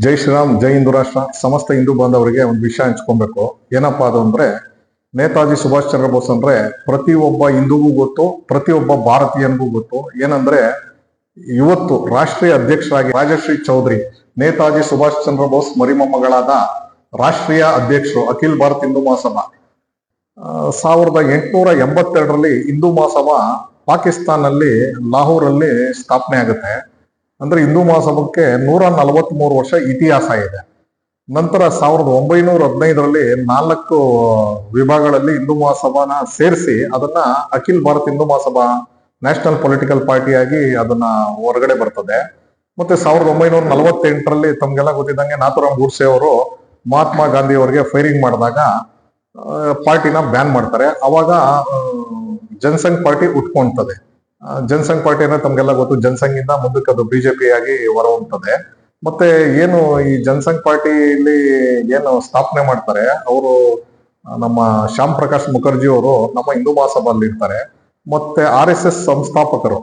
ಜೈ ಶ್ರೀರಾಮ್, ಜೈ ಹಿಂದೂ ರಾಷ್ಟ್ರ. ಸಮಸ್ತ ಹಿಂದೂ ಬಾಂಧವರಿಗೆ ಒಂದು ವಿಷಯ ಹಂಚ್ಕೊಬೇಕು. ಏನಪ್ಪಾ ಅದು ಅಂದ್ರೆ, ನೇತಾಜಿ ಸುಭಾಷ್ ಚಂದ್ರ ಬೋಸ್ ಅಂದ್ರೆ ಪ್ರತಿಯೊಬ್ಬ ಹಿಂದೂಗೂ ಗೊತ್ತು, ಪ್ರತಿಯೊಬ್ಬ ಭಾರತೀಯನಿಗೂ ಗೊತ್ತು. ಏನಂದ್ರೆ, ಇವತ್ತು ರಾಷ್ಟ್ರೀಯ ಅಧ್ಯಕ್ಷರಾಗಿ ರಾಜಶ್ರೀ ಚೌಧರಿ, ನೇತಾಜಿ ಸುಭಾಷ್ ಚಂದ್ರ ಬೋಸ್ ಮರಿಮೊಮ್ಮಗಳಾದ ರಾಷ್ಟ್ರೀಯ ಅಧ್ಯಕ್ಷರು, ಅಖಿಲ ಭಾರತ ಹಿಂದೂ ಮಹಾಸಭಾ. ಸಾವಿರದ ಎಂಟುನೂರ ಎಂಬತ್ತೆರಡರಲ್ಲಿ ಹಿಂದೂ ಮಹಾಸಭಾ ಪಾಕಿಸ್ತಾನಲ್ಲಿ ಲಾಹೋರಲ್ಲಿ ಸ್ಥಾಪನೆ ಆಗುತ್ತೆ. ಅಂದ್ರೆ ಹಿಂದೂ ಮಹಾಸಭಕ್ಕೆ ನೂರ ನಲವತ್ಮೂರು ವರ್ಷ ಇತಿಹಾಸ ಇದೆ. ನಂತರ ಸಾವಿರದ ಒಂಬೈನೂರ ಹದಿನೈದರಲ್ಲಿ ನಾಲ್ಕು ವಿಭಾಗಗಳಲ್ಲಿ ಹಿಂದೂ ಮಹಾಸಭಾನ ಸೇರಿಸಿ ಅದನ್ನ ಅಖಿಲ ಭಾರತ ಹಿಂದೂ ಮಹಾಸಭಾ ನ್ಯಾಷನಲ್ ಪೊಲಿಟಿಕಲ್ ಪಾರ್ಟಿಯಾಗಿ ಅದನ್ನ ಹೊರಗಡೆ ಬರ್ತದೆ. ಮತ್ತೆ ಸಾವಿರದ ಒಂಬೈನೂರ ನಲವತ್ತೆಂಟರಲ್ಲಿ ತಮ್ಗೆಲ್ಲ ಗೊತ್ತಿದ್ದಂಗೆ ನಾಥುರಾಮ್ ಗೂಡ್ಸೆ ಅವರು ಮಹಾತ್ಮ ಗಾಂಧಿ ಅವರಿಗೆ ಫೈರಿಂಗ್ ಮಾಡಿದಾಗ ಪಾರ್ಟಿನ ಬ್ಯಾನ್ ಮಾಡ್ತಾರೆ. ಅವಾಗ ಜನಸಂಘ್ ಪಾರ್ಟಿ ಉಟ್ಕೊಂತದೆ ಜನಸಂಘ್ ಪಾರ್ಟಿ ಅಂದ್ರೆ ತಮ್ಗೆಲ್ಲ ಗೊತ್ತು. ಜನಸಂಘಿಂದ ಮುಂದಕ್ಕೆ ಅದು ಬಿಜೆಪಿ ಆಗಿ ಹೊರಹೊಮ್ಮುತ್ತದೆ ಮತ್ತೆ ಏನು ಈ ಜನಸಂಘ್ ಇಲ್ಲಿ ಏನು ಸ್ಥಾಪನೆ ಮಾಡ್ತಾರೆ, ಅವರು ನಮ್ಮ ಶ್ಯಾಮ್ ಪ್ರಕಾಶ್ ಮುಖರ್ಜಿ ಅವರು ನಮ್ಮ ಹಿಂದೂ ಮಹಾಸಭಾದಲ್ಲಿ ಇರ್ತಾರೆ ಮತ್ತೆ ಆರ್ ಎಸ್ ಎಸ್ ಸಂಸ್ಥಾಪಕರು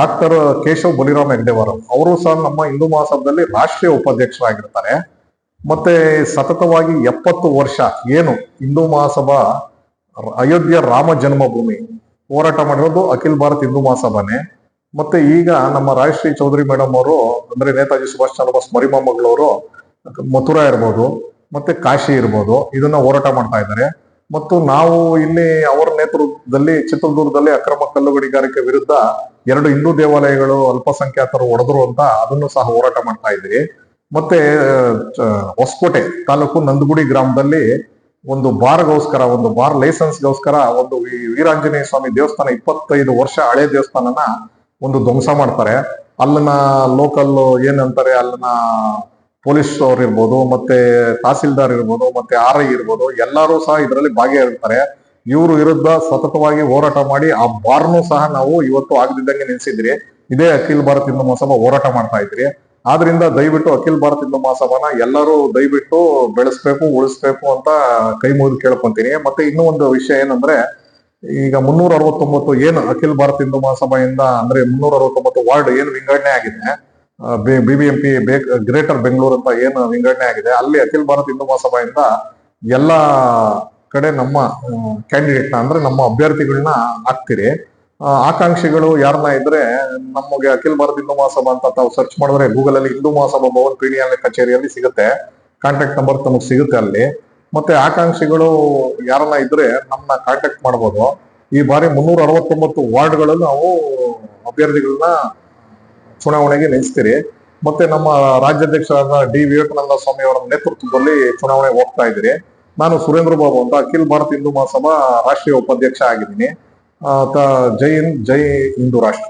ಡಾಕ್ಟರ್ ಕೇಶವ್ ಬಲಿರಾಮ್ ಹೆಗ್ಡೆವರ್ ಅವರು ಸಹ ನಮ್ಮ ಹಿಂದೂ ಮಹಾಸಭಾದಲ್ಲಿ ರಾಷ್ಟ್ರೀಯ ಉಪಾಧ್ಯಕ್ಷರಾಗಿರ್ತಾರೆ. ಮತ್ತೆ ಸತತವಾಗಿ ಎಪ್ಪತ್ತು ವರ್ಷ ಏನು ಹಿಂದೂ ಮಹಾಸಭಾ ಅಯೋಧ್ಯೆ ರಾಮ ಜನ್ಮಭೂಮಿ ಹೋರಾಟ ಮಾಡಿರೋದು ಅಖಿಲ ಭಾರತ ಹಿಂದೂ ಮಹಾಸಭಾನೇ. ಮತ್ತೆ ಈಗ ನಮ್ಮ ರಾಜಶ್ರೀ ಚೌಧರಿ ಮೇಡಮ್ ಅವರು, ಅಂದ್ರೆ ನೇತಾಜಿ ಸುಭಾಷ್ ಚಂದ್ರ ಬೋಸ್ ಮರಿಮೊಮ್ಮಗಳವರು ಮಥುರಾ ಇರ್ಬೋದು, ಮತ್ತೆ ಕಾಶಿ ಇರ್ಬೋದು, ಇದನ್ನ ಹೋರಾಟ ಮಾಡ್ತಾ ಇದ್ದಾರೆ. ಮತ್ತು ನಾವು ಇಲ್ಲಿ ಅವರ ನೇತೃತ್ವದಲ್ಲಿ, ಚಿತ್ರದುರ್ಗದಲ್ಲಿ ಅಕ್ರಮ ಕಲ್ಲುಗಣಿಗಾರಿಕೆ ವಿರುದ್ಧ ಎರಡು ಹಿಂದೂ ದೇವಾಲಯಗಳು ಅಲ್ಪಸಂಖ್ಯಾತರು ಒಡೆದ್ರು ಅಂತ ಅದನ್ನು ಸಹ ಹೋರಾಟ ಮಾಡ್ತಾ ಇದ್ದೀವಿ ಮತ್ತೆ ಹೊಸಕೋಟೆ ತಾಲೂಕು ನಂದಗುಡಿ ಗ್ರಾಮದಲ್ಲಿ ಒಂದು ಬಾರ್ಗೋಸ್ಕರ, ಒಂದು ಬಾರ್ ಲೈಸೆನ್ಸ್ಗೋಸ್ಕರ, ಒಂದು ಈ ವೀರಾಂಜನೇಯ ಸ್ವಾಮಿ ದೇವಸ್ಥಾನ ಇಪ್ಪತ್ತೈದು ವರ್ಷ ಹಳೆ ದೇವಸ್ಥಾನನ ಒಂದು ಧ್ವಂಸ ಮಾಡ್ತಾರೆ. ಅಲ್ಲಿನ ಲೋಕಲ್ ಏನಂತಾರೆ, ಅಲ್ಲಿನ ಪೊಲೀಸ್ ಅವ್ರು ಇರ್ಬೋದು, ಮತ್ತೆ ತಹಸೀಲ್ದಾರ್ ಇರ್ಬೋದು, ಮತ್ತೆ ಆರ್ ಐ ಇರ್ಬೋದು, ಎಲ್ಲರೂ ಸಹ ಇದರಲ್ಲಿ ಭಾಗಿಯಾಗಿರ್ತಾರೆ. ಇವರು ವಿರುದ್ಧ ಸತತವಾಗಿ ಹೋರಾಟ ಮಾಡಿ, ಆ ಬಾರ್ನು ಸಹ ನಾವು ಇವತ್ತು ಆಗದಿದ್ದಂಗೆ ನಿಲ್ಸಿದ್ರಿ ಇದೇ ಅಖಿಲ ಭಾರತ ಹಿಂದೂ ಮಹಾಸಭಾ ಹೋರಾಟ ಮಾಡ್ತಾ ಇದ್ರಿ. ಆದ್ರಿಂದ ದಯವಿಟ್ಟು ಅಖಿಲ ಭಾರತ ಹಿಂದೂ ಮಹಾಸಭಾನ ಎಲ್ಲರೂ ದಯವಿಟ್ಟು ಬೆಳೆಸ್ಬೇಕು, ಉಳಿಸ್ಬೇಕು ಅಂತ ಕೈ ಮುಗಿದು ಕೇಳ್ಕೊಂತೀನಿ. ಮತ್ತೆ ಇನ್ನೂ ಒಂದು ವಿಷಯ ಏನಂದ್ರೆ, ಈಗ ಮುನ್ನೂರ ಅರವತ್ತೊಂಬತ್ತು ಏನು ಅಖಿಲ ಭಾರತ ಹಿಂದೂ ಮಹಾಸಭೆಯಿಂದ, ಅಂದ್ರೆ ಮುನ್ನೂರ ಅರವತ್ತೊಂಬತ್ತು ವಾರ್ಡ್ ಏನು ವಿಂಗಡಣೆ ಆಗಿದೆ? ಬಿಬಿಎಂಪಿ ಗ್ರೇಟರ್ ಬೆಂಗಳೂರು ಅಂತ ಏನು ವಿಂಗಡಣೆ ಆಗಿದೆ? ಅಲ್ಲಿ ಅಖಿಲ ಭಾರತ ಹಿಂದೂ ಮಹಾಸಭೆಯಿಂದ ಎಲ್ಲ ಕಡೆ ನಮ್ಮ ಕ್ಯಾಂಡಿಡೇಟ್ನ ಅಂದ್ರೆ ನಮ್ಮ ಅಭ್ಯರ್ಥಿಗಳನ್ನ ಹಾಕ್ತಿರಿ. ಆಕಾಂಕ್ಷಿಗಳು ಯಾರನ್ನ ಇದ್ರೆ ನಮಗೆ ಅಖಿಲ ಭಾರತ ಹಿಂದೂ ಮಹಾಸಭಾ ಅಂತ ತಾವು ಸರ್ಚ್ ಮಾಡಿದ್ರೆ ಗೂಗಲ್ ಅಲ್ಲಿ ಹಿಂದೂ ಮಹಾಸಭಾ ಭವನ್ ಕಚೇರಿಯಲ್ಲಿ ಸಿಗುತ್ತೆ. ಕಾಂಟ್ಯಾಕ್ಟ್ ನಂಬರ್ ತಮಗೆ ಸಿಗುತ್ತೆ ಅಲ್ಲಿ. ಮತ್ತೆ ಆಕಾಂಕ್ಷಿಗಳು ಯಾರನ್ನ ಇದ್ರೆ ನಮ್ಮನ್ನ ಕಾಂಟ್ಯಾಕ್ಟ್ ಮಾಡ್ಬೋದು. ಈ ಬಾರಿ ಮುನ್ನೂರ ಅರವತ್ತೊಂಬತ್ತು ವಾರ್ಡ್ಗಳಲ್ಲಿ ನಾವು ಅಭ್ಯರ್ಥಿಗಳನ್ನ ಚುನಾವಣೆಗೆ ನಿಲ್ಲಿಸ್ತೀರಿ ಮತ್ತೆ ನಮ್ಮ ರಾಜ್ಯಾಧ್ಯಕ್ಷರಾದ ಡಿ ವಿವೇಕಾನಂದ ಸ್ವಾಮಿ ಅವರ ನೇತೃತ್ವದಲ್ಲಿ ಚುನಾವಣೆಗೆ ಹೋಗ್ತಾ ಇದ್ದೀರಿ. ನಾನು ಸುರೇಂದ್ರ ಬಾಬು ಅಂತ ಅಖಿಲ ಭಾರತ ಹಿಂದೂ ಮಹಾಸಭಾ ರಾಷ್ಟ್ರೀಯ ಉಪಾಧ್ಯಕ್ಷ ಆಗಿದ್ದೀನಿ. ಆ, ತ- ಜೈ ಹಿಂದ್ ಜೈ ಹಿಂದೂ ರಾಷ್ಟ್ರ